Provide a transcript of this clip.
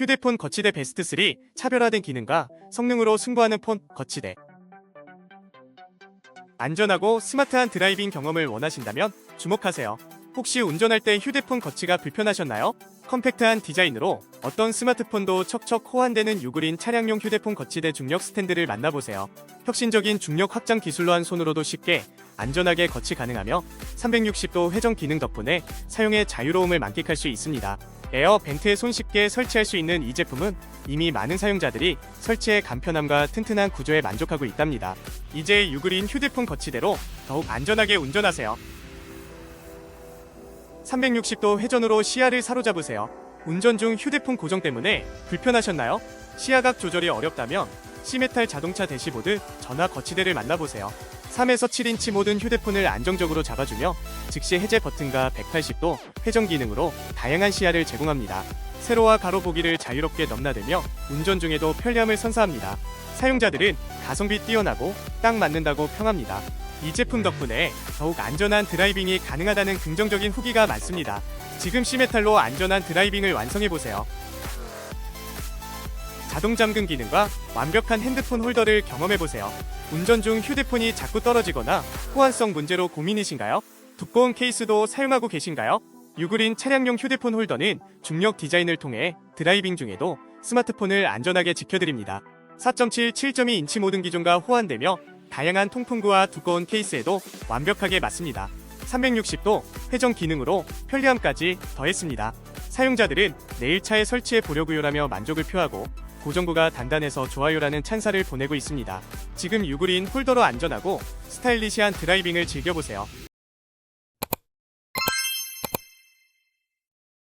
휴대폰 거치대 베스트 3 차별화된 기능과 성능으로 승부하는 폰 거치대. 안전하고 스마트한 드라이빙 경험을 원하신다면 주목하세요. 혹시 운전할 때 휴대폰 거치가 불편하셨나요? 컴팩트한 디자인으로 어떤 스마트폰도 척척 호환되는 유그린 차량용 휴대폰 거치대 중력 스탠드를 만나보세요. 혁신적인 중력 확장 기술로 한 손으로도 쉽게 안전하게 거치 가능하며 360도 회전 기능 덕분에 사용의 자유로움을 만끽할 수 있습니다. 에어 벤트에 손쉽게 설치할 수 있는 이 제품은 이미 많은 사용자들이 설치의 간편함과 튼튼한 구조에 만족하고 있답니다. 이제 유그린 휴대폰 거치대로 더욱 안전하게 운전하세요. 360도 회전으로 시야를 사로잡으세요. 운전 중 휴대폰 고정 때문에 불편하셨나요? 시야각 조절이 어렵다면 시메탈 자동차 대시보드 전화 거치대를 만나보세요. 3에서 7인치 모든 휴대폰을 안정적으로 잡아주며 즉시 해제 버튼과 180도 회전 기능으로 다양한 시야를 제공합니다. 세로와 가로 보기를 자유롭게 넘나들며 운전 중에도 편리함을 선사합니다. 사용자들은 가성비 뛰어나고 딱 맞는다고 평합니다. 이 제품 덕분에 더욱 안전한 드라이빙이 가능하다는 긍정적인 후기가 많습니다. 지금 시메탈로 안전한 드라이빙을 완성해보세요. 자동 잠금 기능과 완벽한 핸드폰 홀더를 경험해보세요. 운전 중 휴대폰이 자꾸 떨어지거나 호환성 문제로 고민이신가요? 두꺼운 케이스도 사용하고 계신가요? 유그린 차량용 휴대폰 홀더는 중력 디자인을 통해 드라이빙 중에도 스마트폰을 안전하게 지켜드립니다. 4.7, 7.2인치 모든 기종과 호환되며 다양한 통풍구와 두꺼운 케이스에도 완벽하게 맞습니다. 360도 회전 기능으로 편리함까지 더했습니다. 사용자들은 내일 차에 설치해 보려고요라며 만족을 표하고 고정구가 단단해서 좋아요라는 찬사를 보내고 있습니다. 지금 유그린 홀더로 안전하고 스타일리시한 드라이빙을 즐겨보세요.